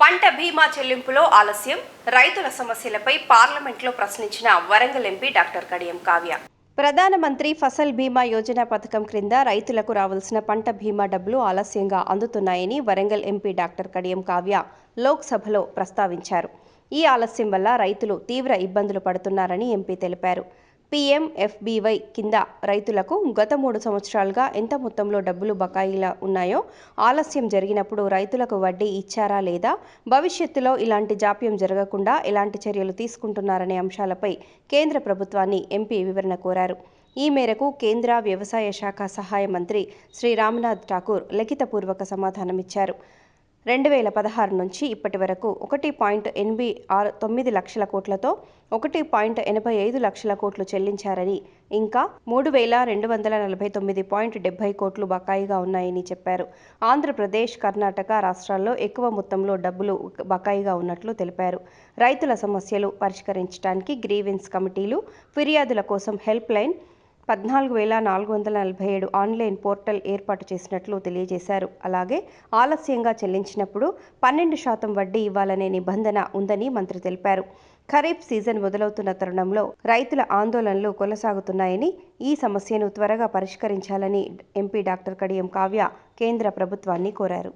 పంట బీమా చెల్లింపులో ఆలస్యం. రైతుల సమస్యలపై పార్లమెంట్లో ప్రశ్నించిన వరంగల్ ఎంపీ డాక్టర్ కడియం కావ్య. ప్రధానమంత్రి ఫసల్ బీమా యోజన పథకం క్రింద రైతులకు రావాల్సిన పంట బీమా డబ్బులు ఆలస్యంగా అందుతున్నాయని వరంగల్ ఎంపీ డాక్టర్ కడియం కావ్య లోక్సభలో ప్రస్తావించారు. ఈ ఆలస్యం వల్ల రైతులు తీవ్ర ఇబ్బందులు పడుతున్నారని ఎంపీ తెలిపారు. పీఎంఎఫ్బీవై కింద రైతులకు గత మూడు సంవత్సరాలుగా ఎంత మొత్తంలో డబ్బులు బకాయిలా ఉన్నాయో ఆలస్యం జరిగినప్పుడు రైతులకు వడ్డీ ఇచ్చారా లేదా భవిష్యత్తులో ఇలాంటి జాప్యం జరగకుండా ఎలాంటి చర్యలు తీసుకుంటున్నారనే అంశాలపై కేంద్ర ప్రభుత్వాన్ని ఎంపీ వివరణ కోరారు. ఈ మేరకు కేంద్ర వ్యవసాయ శాఖ సహాయ మంత్రి శ్రీ రామ్నాథ్ ఠాకూర్ లిఖితపూర్వక సమాధానమిచ్చారు. రెండు వేల పదహారు నుంచి ఇప్పటి వరకు ఒకటి పాయింట్ ఎనిమిది ఆరు తొమ్మిది లక్షల కోట్లతో ఒకటి పాయింట్ ఎనభై ఐదు లక్షల కోట్లు చెల్లించారని ఇంకా మూడు వేల రెండు వందల నలభై తొమ్మిది పాయింట్ డెబ్బై కోట్లు బకాయిగా ఉన్నాయని చెప్పారు. ఆంధ్రప్రదేశ్ కర్ణాటక రాష్ట్రాల్లో ఎక్కువ మొత్తంలో డబ్బులు బకాయిగా ఉన్నట్లు తెలిపారు. రైతుల సమస్యలు పరిష్కరించడానికి గ్రీవెన్స్ కమిటీలు ఫిర్యాదుల కోసం హెల్ప్ లైన్ పద్నాలుగు వేల నాలుగు వందల నలభై ఏడు ఆన్లైన్ పోర్టల్ ఏర్పాటు చేసినట్లు తెలియజేశారు. అలాగే ఆలస్యంగా చెల్లించినప్పుడు పన్నెండు శాతం వడ్డీ ఇవ్వాలనే నిబంధన ఉందని మంత్రి తెలిపారు. ఖరీఫ్ సీజన్ మొదలవుతున్న తరుణంలో రైతుల ఆందోళనలు కొనసాగుతున్నాయని ఈ సమస్యను త్వరగా పరిష్కరించాలని ఎంపీ డాక్టర్ కడియం కావ్య కేంద్ర ప్రభుత్వాన్ని కోరారు.